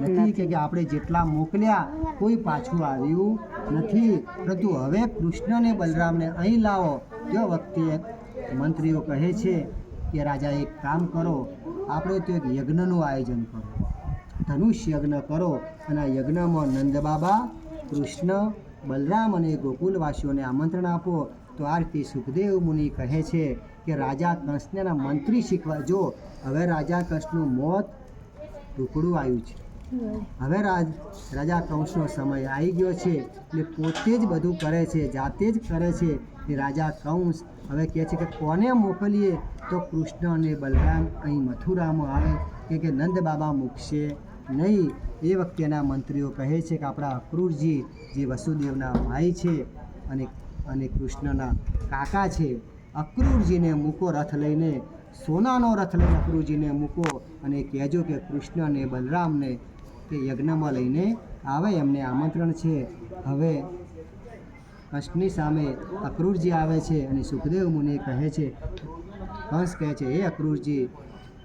નથી કે આપણે જેટલા મોકલ્યા કોઈ પાછું આવ્યું નથી. પરંતુ હવે કૃષ્ણને બલરામને અહીં લાવો. તે વખતે મંત્રીઓ કહે છે કે રાજા એક કામ કરો. આપણે તો એક યજ્ઞનું આયોજન કરો. ધનુષ યજ્ઞ કરો. અને આ યજ્ઞમાં નંદ બાબા કૃષ્ણ બલરામ અને ગોકુલવાસીઓને આમંત્રણ આપો. તો આ રીતે સુખદેવ મુનિ કહે છે કે રાજા કૃષ્ણના મંત્રી શીખવા. જો હવે રાજા કૃષ્ણનું મોત ટુકડું આવ્યું છે. હવે રાજ, રાજા કંસનો સમય આવી ગયો છે એટલે પોતે જ બધું કરે છે, જાતે જ કરે છે એ રાજા કંસ. હવે કહે છે કે કોને મોકલીએ? તો કૃષ્ણ અને બલરામ અહીં મથુરામાં આવે કે કે નંદ બાબા મૂકશે નહીં. એ વખતેના મંત્રીઓ કહે છે કે આપણા અક્રૂરજી જે વસુદેવના ભાઈ છે અને અને કૃષ્ણના કાકા છે, અક્રૂરજીને મૂકો રથ લઈને, સોનાનો રથ લઈને અક્રૂરજીને મૂકો અને કહેજો કે કૃષ્ણ અને બલરામને તે યજ્ઞમાં લઈને આવે, એમને આમંત્રણ છે. હવે કંસની સામે અક્રૂરજી આવે છે અને સુખદેવ મુનિ કહે છે કંસ કહે છે, હે અક્રૂરજી,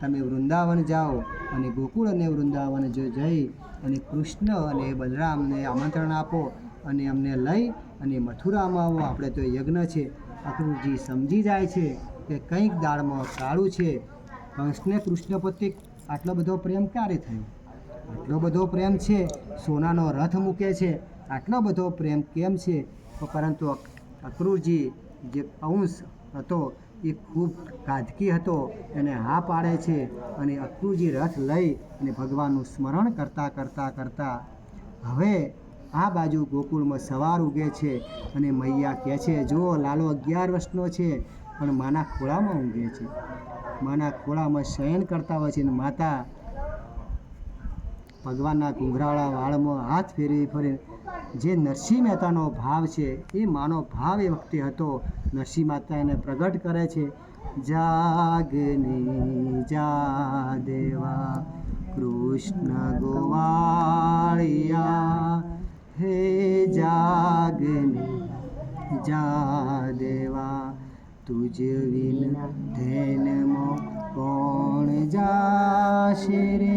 તમે વૃંદાવન જાઓ અને ગોકુળ અને વૃંદાવન જો જઈ અને કૃષ્ણ અને બલરામને આમંત્રણ આપો અને અમને લઈ અને મથુરામાં આવો. આપણે તો યજ્ઞ છે. અક્રૂરજી સમજી જાય છે કે કંઈક દાળમાં કાળું છે. કંસને કૃષ્ણ પ્રત્યે આટલો બધો પ્રેમ ક્યારે થયો? આટલો બધો પ્રેમ છે, સોનાનો રથ મૂકે છે, આટલો બધો પ્રેમ કેમ છે? પરંતુ અક- અક્રૂરજી જે અંશ હતો, એ ખૂબ કાદકી હતો, એને હા પાડે છે અને અક્રૂરજી રથ લઈ અને ભગવાનનું સ્મરણ કરતાં કરતાં કરતાં, હવે આ બાજુ ગોકુળમાં સવાર ઉગે છે અને મૈયા કહે છે, જો લાલો અગિયાર વર્ષનો છે, પણ માના ખોળામાં ઊંઘે છે. માના ખોળામાં શયન કરતા હોય છે અને માતા ભગવાનના કુંઘરાળા વાળમાં હાથ ફેરવી ફરી. જે નરસિંહ મહેતાનો ભાવ છે, એ માનો ભાવ એ વખતે હતો. નરસિંહ માતા એને પ્રગટ કરે છે જાગની જા દેવા, કૃષ્ણ ગોવાળિયા, હે જાગની જા દેવા, તુજ વિન ધેનમાં કોણ જાશે રે?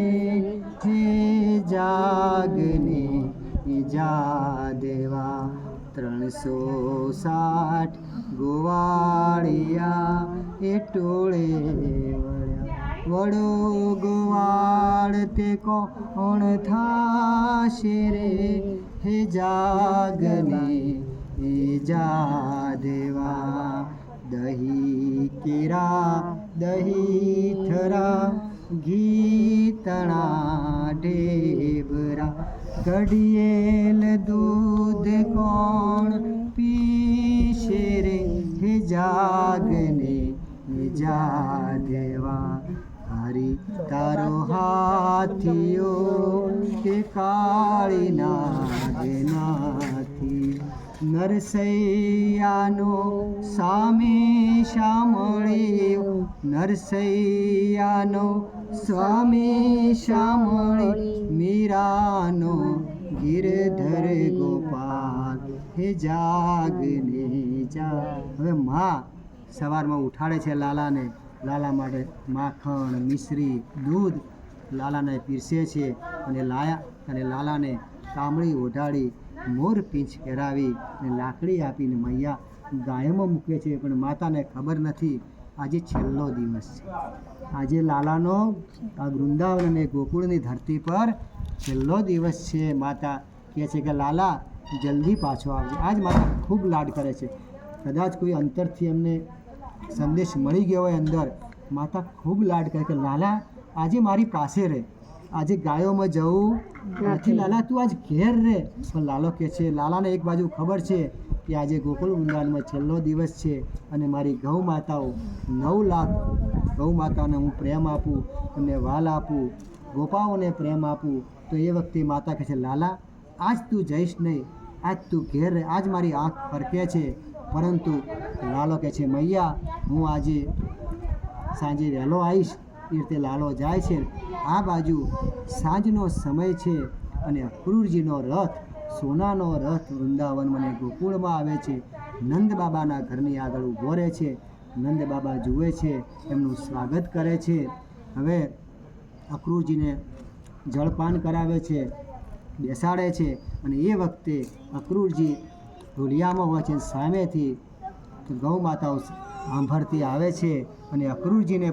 જા દેવા ત્રણસો સાઠ ગોવાળિયા એ ટોળે વળ્યા. વડો ગોવાળ તે કોણ થાશે રે? હે જાગને એ જા દેવા દહી કેરા, દહી થરા ગીતણા ઢેબરા ઘડિયેલ દૂધ કોણ પીશે રે? હે જાગને, હે જાગવા હરી તારો હાથીઓ કે કાળી નાગનાથી નરસૈયાનો સામે શામળિયો નરસૈયાનો સ્વામી શામળી, મીરાનો ગિરધર ગોપાલ, હે જાગને જા. હવે માં સવારમાં ઉઠાડે છે લાલાને. લાલા માટે માખણ, મિશ્રી, દૂધ લાલાને પીરસે છે અને લાયા અને લાલાને કામળી ઓઢાડી, મોર પીંછ પહેરાવી અને લાકડી આપીને મૈયા ગાયમાં મૂકે છે. પણ માતાને ખબર નથી આજે છેલ્લો દિવસ છે. આજે લાલાનો આ વૃંદાવન અને ગોકુળની ધરતી પર છેલ્લો દિવસ છે. માતા કહે છે કે લાલા જલ્દી પાછો આવજે. આજ માતા ખૂબ લાડ કરે છે. કદાચ કોઈ અંતરથી એમને સંદેશ મળી ગયો હોય અંદર માતા ખૂબ લાડ કરે કે લાલા આજે મારી પાસે રહે આજે ગાયોમાં જવું નથી. લાલા તું આજ ઘેર રહે પણ લાલો કહે છે લાલાને એક બાજુ ખબર છે કે આજે ગોકુળ વૃંદાવનમાં છેલ્લો દિવસ છે અને મારી ગૌ માતાઓ નવ લાખ ગૌ માતાને હું પ્રેમ આપું એમને વાલ આપું, ગોપાઓને પ્રેમ આપું, તો એ વખતે માતા કહે છે, લાલા, આજ તું જઈશ નહીં, આજ તું ઘેર આજ મારી આંખ ફરકે છે. પરંતુ લાલો કહે છે, મૈયા, હું આજે સાંજે વહેલો આવીશ, એ રીતે લાલો જાય છે. આ બાજુ સાંજનો સમય છે અને અક્રૂરજીનો રથ સોનાનો રથ વૃંદાવન મને ગોકુળમાં આવે છે. નંદ બાબાના ઘરની આગળ ઊભો રહે છે. નંદ બાબા જુએ છે, એમનું સ્વાગત કરે છે. હવે અક્રૂરજીને જળપાન કરાવે છે, બેસાડે છે અને એ વખતે અક્રૂરજી ઢોલિયામાં હોય છે, સામેથી ગૌ માતાઓ સાંભળતી આવે છે અને અક્રૂરજીને